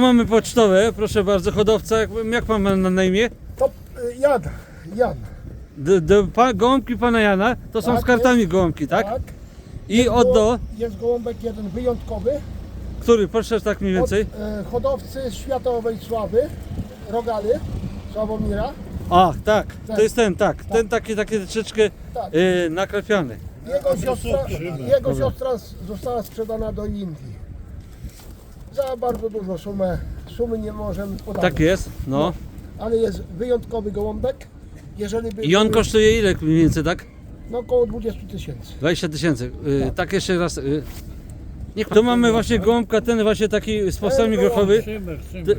Mamy pocztowe, proszę bardzo, hodowca, jak, jak pan ma na, na imię? To y, Jan, Jan. D, d, pa, gołąbki pana Jana, to są Tak, z kartami gołąbki, tak? I od do, Jest gołąbek jeden wyjątkowy. który, proszę tak mniej Od więcej? e, hodowcy światowej sławy, Rogali, Sławomira. A, tak, to Tak. jest ten, tak, ten taki, taki troszeczkę Tak. y, nakrapiany. Jego siostra, jego siostra s- została sprzedana do Indii. Za bardzo dużo sumę, sumy nie możemy podać. Tak jest, no. Ale jest wyjątkowy gołąbek. Jeżeli by I on kosztuje ile mniej więcej, tak? No około 20 tysięcy. 20 tysięcy. Y, tak jeszcze raz. Y, niech tu mamy właśnie gołąbka, ten właśnie taki z postami grochowy. Szymek, Ty, Szymek.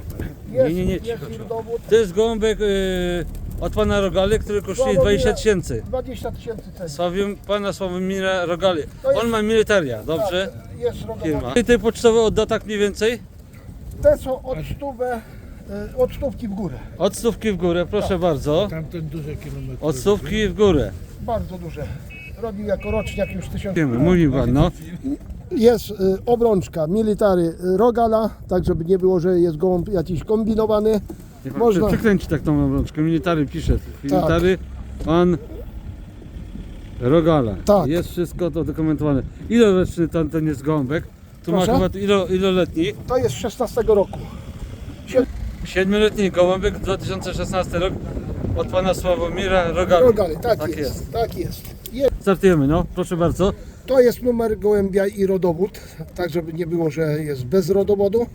Jest, Nie, nie, nie, jest cicho, już cicho. dowód. to jest gołąbek y, od pana Rogali, który kosztuje 20 tysięcy. 20 tysięcy cen. Pana Sławomira Rogali. To jest- On ma militaria, dobrze? Tak, jest Firma. I te pocztowe odda tak mniej więcej? Te są od stówę, y, od stówki w górę. Od stówki w górę, proszę Tak. bardzo. Tamten duże kilometry. Od stówki w górę. Bardzo duże. Robił jako roczniak już tysiąc. Wiemy, mówi pan, no. Jest y, obrączka military y, Rogala, tak żeby nie było, że jest gołąb jakiś kombinowany. Niech pan Można. tak tą obrączkę. Military pisze. Military, pan Rogala. Tak. Jest wszystko to dokumentowane. Iloroczny ten, ten jest gąbek? Tu ma Proszę? chyba ilo, iloletni. To jest 16 roku. Sie- Siedmioletni gołąbek, 2016 rok. Od pana Sławomira Rogali. Rogali, tak, Tak jest. jest. Tak jest. Je- Startujemy, no. Proszę bardzo. To jest numer gołębia i rodowód, tak żeby nie było, że jest bez rodowodu.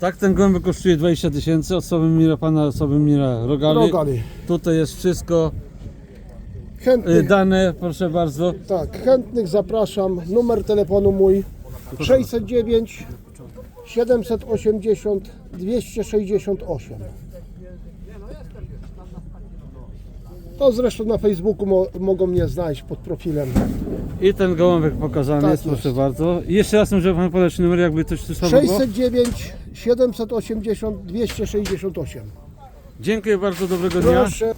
Tak, ten gołąbek kosztuje 20 tysięcy od Sławomira, pana Sławomira Rogali. Rogali. Tutaj jest wszystko y, Chętnych, dane, proszę bardzo. tak, chętnych zapraszam. Numer telefonu mój 609 780 268. To zresztą na Facebooku mo mogą mnie znaleźć pod profilem. I ten gołąbek pokazany Tak jest, jest. proszę bardzo. I jeszcze raz może pan podać numer, jakby coś tu słabo było. 609 780 268. Dziękuję bardzo, dobrego dnia. Proszę.